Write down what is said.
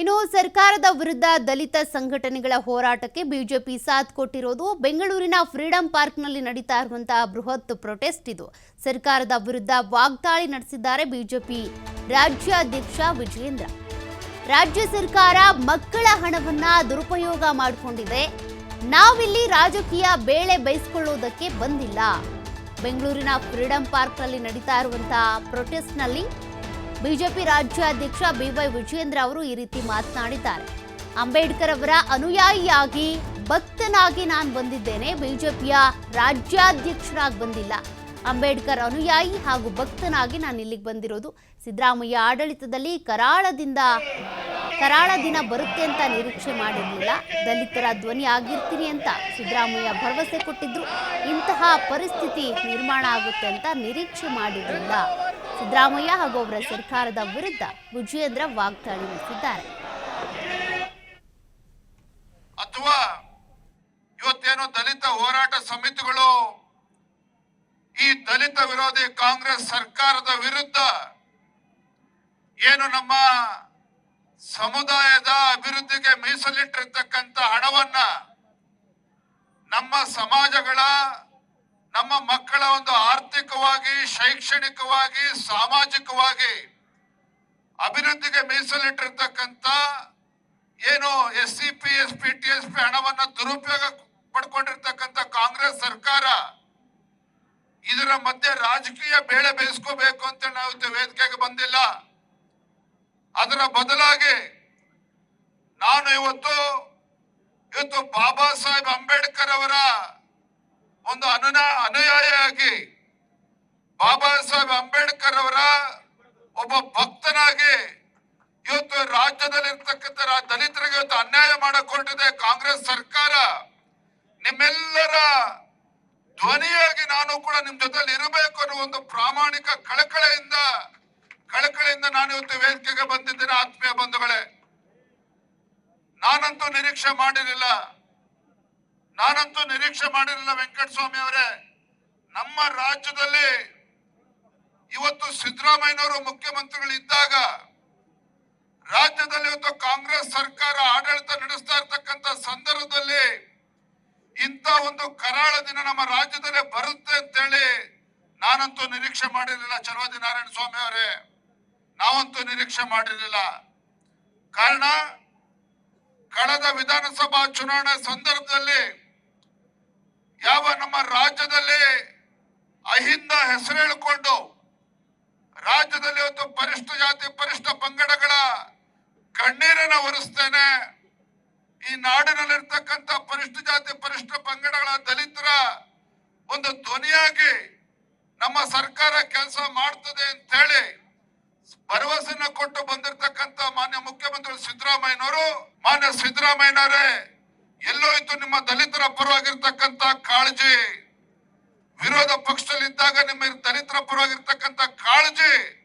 ಇನ್ನು ಸರ್ಕಾರದ ವಿರುದ್ಧ ದಲಿತ ಸಂಘಟನೆಗಳ ಹೋರಾಟಕ್ಕೆ ಬಿಜೆಪಿ ಸಾಥ್ ಕೊಟ್ಟಿರೋದು ಬೆಂಗಳೂರಿನ ಫ್ರೀಡಂ ಪಾರ್ಕ್ನಲ್ಲಿ ನಡೀತಾ ಇರುವಂತಹ ಬೃಹತ್ ಪ್ರೊಟೆಸ್ಟ್ ಇದು. ಸರ್ಕಾರದ ವಿರುದ್ಧ ವಾಗ್ದಾಳಿ ನಡೆಸಿದ್ದಾರೆ ಬಿಜೆಪಿ ರಾಜ್ಯಾಧ್ಯಕ್ಷ ವಿಜಯೇಂದ್ರ. ರಾಜ್ಯ ಸರ್ಕಾರ ಮಕ್ಕಳ ಹಣವನ್ನ ದುರುಪಯೋಗ ಮಾಡಿಕೊಂಡಿದೆ. ನಾವಿಲ್ಲಿ ರಾಜಕೀಯ ಬೇಳೆ ಬೇಯಿಸಿಕೊಳ್ಳುವುದಕ್ಕೆ ಬಂದಿಲ್ಲ. ಬೆಂಗಳೂರಿನ ಫ್ರೀಡಂ ಪಾರ್ಕ್ನಲ್ಲಿ ನಡೀತಾ ಇರುವಂತಹ ಪ್ರೊಟೆಸ್ಟ್ನಲ್ಲಿ ಬಿಜೆಪಿ ರಾಜ್ಯಾಧ್ಯಕ್ಷ ಬಿವೈ ವಿಜಯೇಂದ್ರ ಅವರು ಈ ರೀತಿ ಮಾತನಾಡಿದ್ದಾರೆ. ಅಂಬೇಡ್ಕರ್ ಅವರ ಅನುಯಾಯಿಯಾಗಿ ಭಕ್ತನಾಗಿ ನಾನು ಬಂದಿದ್ದೇನೆ, ಬಿಜೆಪಿಯ ರಾಜ್ಯಾಧ್ಯಕ್ಷರಾಗಿ ಬಂದಿಲ್ಲ. ಅಂಬೇಡ್ಕರ್ ಅನುಯಾಯಿ ಹಾಗೂ ಭಕ್ತನಾಗಿ ನಾನು ಇಲ್ಲಿಗೆ ಬಂದಿರೋದು. ಸಿದ್ದರಾಮಯ್ಯ ಆಡಳಿತದಲ್ಲಿ ಕರಾಳದಿಂದ, ಕರಾಳ ದಿನ ಬರುತ್ತೆ ಅಂತ ನಿರೀಕ್ಷೆ ಮಾಡಿರಲಿಲ್ಲ. ದಲಿತರ ಧ್ವನಿ ಆಗಿರ್ತೀನಿ ಅಂತ ಸಿದ್ದರಾಮಯ್ಯ ಭರವಸೆ ಕೊಟ್ಟಿದ್ರು. ಇಂತಹ ಪರಿಸ್ಥಿತಿ ನಿರ್ಮಾಣ ಆಗುತ್ತೆ ಅಂತ ನಿರೀಕ್ಷೆ ಮಾಡಿರಲಿಲ್ಲ. ಸಿದ್ದರಾಮಯ್ಯ ಹಾಗೂ ಅವರ ಸರ್ಕಾರದ ವಿರುದ್ಧ ವಿಜಯೇಂದ್ರ ವಾಗ್ದಾಳಿ ನಡೆಸಿದ್ದಾರೆ. ಅಥವಾ ಇವತ್ತೇನು ದಲಿತ ಹೋರಾಟ ಸಮಿತಿಗಳು ಈ ದಲಿತ ವಿರೋಧಿ ಕಾಂಗ್ರೆಸ್ ಸರ್ಕಾರದ ವಿರುದ್ಧ ಏನು ನಮ್ಮ ಸಮುದಾಯದ ಅಭಿವೃದ್ಧಿಗೆ ಮೀಸಲಿಟ್ಟಿರ್ತಕ್ಕಂಥ ಹಣವನ್ನ ನಮ್ಮ ಸಮಾಜಗಳ ನಮ್ಮ ಮಕ್ಕಳ ಒಂದು ಆರ್ಥಿಕವಾಗಿ, ಶೈಕ್ಷಣಿಕವಾಗಿ, ಸಾಮಾಜಿಕವಾಗಿ ಅಭಿವೃದ್ಧಿಗೆ ಮೀಸಲಿಟ್ಟಿರ್ತಕ್ಕಂಥ ಏನು S C P S P T S P ಹಣವನ್ನ ದುರುಪಯೋಗ ಪಡ್ಕೊಂಡಿರ್ತಕ್ಕಂಥ ಕಾಂಗ್ರೆಸ್ ಸರ್ಕಾರ ಇದರ ಮಧ್ಯೆ ರಾಜಕೀಯ ಬೇಳೆ ಬೇಯಿಸ್ಕೋಬೇಕು ಅಂತ ನಾವು ವೇದಿಕೆಗೆ ಬಂದಿಲ್ಲ. ಅದರ ಬದಲಾಗಿ ನಾನು ಇವತ್ತು ಇವತ್ತು ಬಾಬಾ ಸಾಹೇಬ್ ಅಂಬೇಡ್ಕರ್ ಅವರ ಒಂದು ಅನುನ, ಅನುಯಾಯಿಯಾಗಿ ಬಾಬಾ ಸಾಹೇಬ್ ಅಂಬೇಡ್ಕರ್ ಅವರ ಒಬ್ಬ ಭಕ್ತನಾಗಿ ಇವತ್ತು ರಾಜ್ಯದಲ್ಲಿ ಇರ್ತಕ್ಕಂಥ ದಲಿತರಿಗೆ ಇವತ್ತು ಅನ್ಯಾಯ ಮಾಡಕೊಂಡಿದೆ ಕಾಂಗ್ರೆಸ್ ಸರ್ಕಾರ ನಿಮ್ಮೆಲ್ಲರ ಧ್ವನಿಯಾಗಿ ನಾನು ಕೂಡ ನಿಮ್ ಜೊತೆಲಿ ಇರಬೇಕು ಅನ್ನೋ ಒಂದು ಪ್ರಾಮಾಣಿಕ ಕಳಕಳೆಯಿಂದ ಕಳಕಳೆಯಿಂದ ನಾನು ಇವತ್ತು ವೇದಿಕೆಗೆ ಬಂದಿದ್ದೇನೆ. ಆತ್ಮೀಯ ಬಂಧುಗಳೇ, ನಾನಂತೂ ನಿರೀಕ್ಷೆ ಮಾಡಿರಲಿಲ್ಲ. ನಾನಂತೂ ನಿರೀಕ್ಷೆ ಮಾಡಿರಲಿಲ್ಲ ವೆಂಕಟಸ್ವಾಮಿ ಅವರೇ. ನಮ್ಮ ರಾಜ್ಯದಲ್ಲಿ ಇವತ್ತು ಸಿದ್ದರಾಮಯ್ಯನವರು ಮುಖ್ಯಮಂತ್ರಿಗಳು ಇದ್ದಾಗ ರಾಜ್ಯದಲ್ಲಿ ಇವತ್ತು ಕಾಂಗ್ರೆಸ್ ಸರ್ಕಾರ ಆಡಳಿತ ನಡೆಸ್ತಾ ಇರ್ತಕ್ಕಂಥ ಸಂದರ್ಭದಲ್ಲಿ ಇಂಥ ಒಂದು ಕರಾಳ ದಿನ ನಮ್ಮ ರಾಜ್ಯದಲ್ಲಿ ಬರುತ್ತೆ ಅಂತೇಳಿ ನಾನಂತೂ ನಿರೀಕ್ಷೆ ಮಾಡಿರಲಿಲ್ಲ. ಚಲವಾದಿ ನಾರಾಯಣ ಸ್ವಾಮಿ ಅವರೇ, ನಾವಂತೂ ನಿರೀಕ್ಷೆ ಮಾಡಿರಲಿಲ್ಲ. ಕಾರಣ, ಕಳೆದ ವಿಧಾನಸಭಾ ಚುನಾವಣೆ ಸಂದರ್ಭದಲ್ಲಿ ಯಾವ ನಮ್ಮ ರಾಜ್ಯದಲ್ಲಿ ಅಹಿಂದ ಹೆಸರು ಹೇಳಿಕೊಂಡು ರಾಜ್ಯದಲ್ಲಿ ಒಂದು ಪರಿಷ್ಠ ಜಾತಿ ಪರಿಷ್ಠ ಪಂಗಡಗಳ ಕಣ್ಣೀರನ್ನ ಒರೆಸ್ತೇನೆ. ಈ ನಾಡಿನಲ್ಲಿರ್ತಕ್ಕಂಥ ಪರಿಷ್ಠ ಜಾತಿ ಪರಿಷ್ಠ ಪಂಗಡಗಳ ದಲಿತರ ಒಂದು ಧ್ವನಿಯಾಗಿ ನಮ್ಮ ಸರ್ಕಾರ ಕೆಲಸ ಮಾಡ್ತದೆ ಅಂತ ಹೇಳಿ ಭರವಸೆಯನ್ನು ಕೊಟ್ಟು ಬಂದಿರತಕ್ಕಂಥ ಮಾನ್ಯ ಮುಖ್ಯಮಂತ್ರಿ ಸಿದ್ದರಾಮಯ್ಯನವರು, ಮಾನ್ಯ ಸಿದ್ದರಾಮಯ್ಯನವರೇ ಎಲ್ಲೋಯ್ತು ನಿಮ್ಮ ದಲಿತರ ಪರವಾಗಿರ್ತಕ್ಕಂತ ಕಾಳಜಿ. ವಿರೋಧ ಪಕ್ಷದಲ್ಲಿದ್ದಾಗ ನಿಮ್ಮ ದಲಿತರ ಪರವಾಗಿರ್ತಕ್ಕಂತ ಕಾಳಜಿ.